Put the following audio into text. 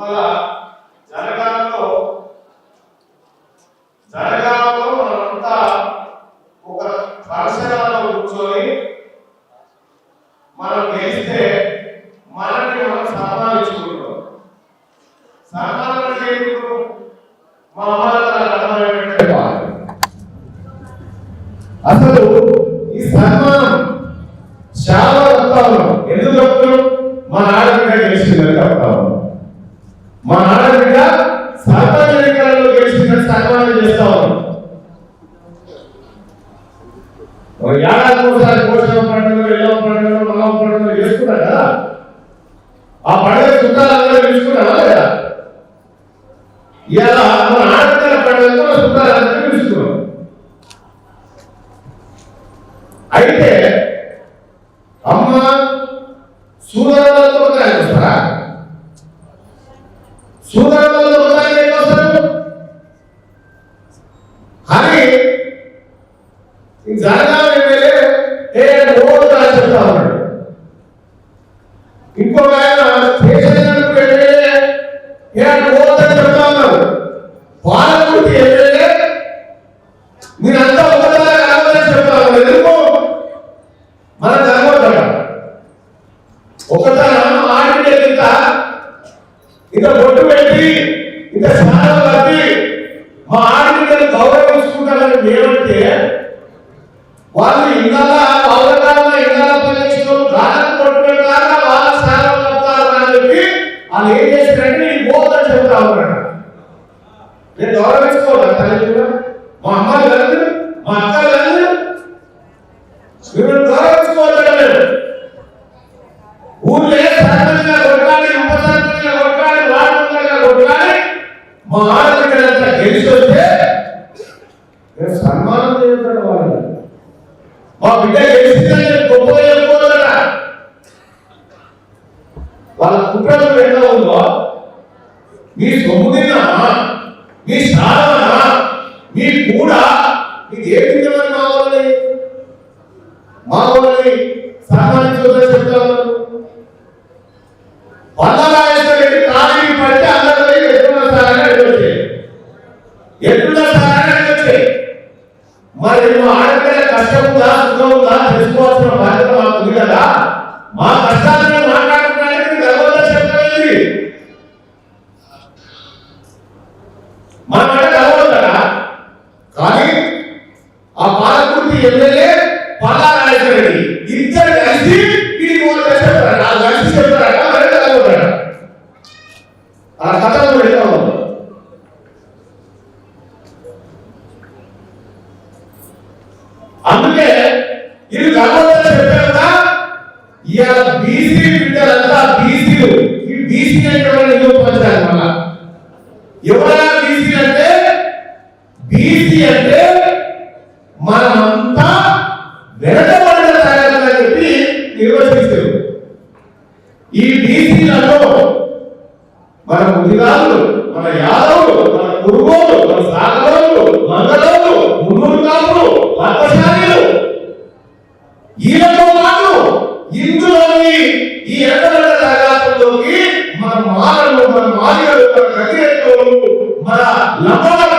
ఇవాళ జనగామలో జనగామలో మనమంతా ఒక కలశనాల్లో కూర్చొని మనం గెలిస్తే మనకి మనం సన్మానించుకుంటాం. సన్మానం అంటే మా అసలు ఈ సన్మానం చాలా చెప్తా ఎందుకు మన మా ఆడబిడ్డ గెలిచిందని చెప్తా ఉన్నాం మా ఆడబిడ్డ సర్పంచ్ ఎన్నికలలో గెలిచిందని సన్మానం చేస్తా ఉన్నాం ఏడాది ఒకసారి పోషణ పండుగ ఎల్లవ పండుగ మగవ పండుగ చేసుకున్నా కదా ఆ పండుగ చుట్టాలందరూ పిలుచుకున్నావా లేదా? ఇలా మన జనగామ ఎమ్మెల్యే ఏ ఓటు అని చెప్తా ఉన్నాడు. ఇంకొక ఆయన స్టేషన్ ఎమ్మెల్యే ఏ ఓటు అని చెప్తా ఉన్నారు పాలకుర్తి ఎమ్మెల్యే మీరంతా చెప్తా ఉన్నారు. ఎందుకు? మన ఆడితే ఇంత ఇంత బొట్టు పెట్టి ఇంత స్నానం కట్టి మా ఆడ వాళ్ళు ఏం చేస్తారంటే నేను పోతాను చెబుతా ఉన్నాడు నేను గౌరవించుకోవాలి తల్లి కూడా. మా అమ్మాయి కలిసి మా అక్క కలిసి మిమ్మల్ని గౌరవించుకోవద్దు మేము ఊళ్ళే సర్పంచ్గా కొట్టాలి ఉప కొట్టాలి వార్డు కొట్టాలి మా ఆడపిల్లలంతా గెలిచి వస్తే మేము సన్మానం చేస్తాడు వాళ్ళు మా బిడ్డ గెలిచిందని గొప్ప చెప్పుకోవాలట వాళ్ళ కుట్రలు ఎట్లా నీ మీ సొమ్ము తిన్నామా నీ కూడా నీకు ఏ తింటామని మా వాళ్ళని మా వాళ్ళని సహాయం చెప్తా ఉన్నారు పల్లరాజేశ్వరి కాలికి పడితే అందరూ పోయి సారని అడిగొచ్చాయి సారని అడిగొచ్చాయి మరి మా ఆడపిల్ల కష్టం ఉందా సుఖం ఉందా తెలుసుకోవాల్సిన బాధ్యత మాకు ఉంది కదా. మా కష్టాలను మాట్లాడుకోవడానికి ఇవాళ బీసీ బిడ్డలంతా బీసీలు ఈ బీసీ అంటే ఎవరైనా నిరూపించాలి ఎవరైనా బీసీ అంటే? బీసీ అంటే మనమంతా వెనకబడిన తరగతి అని చెప్పి నిర్వచిస్తారు ఈ బీసీలలో మన ముదిరాలు మన యాదవులు మన కురుగోలు మన సాగరోలు మంగళం ఇందులోని ఈ ఎక్కడైన తరగతుల్లోకి మన మాలలు మన మాదిగలు మన కతిరెట్టులు మన లంబాలు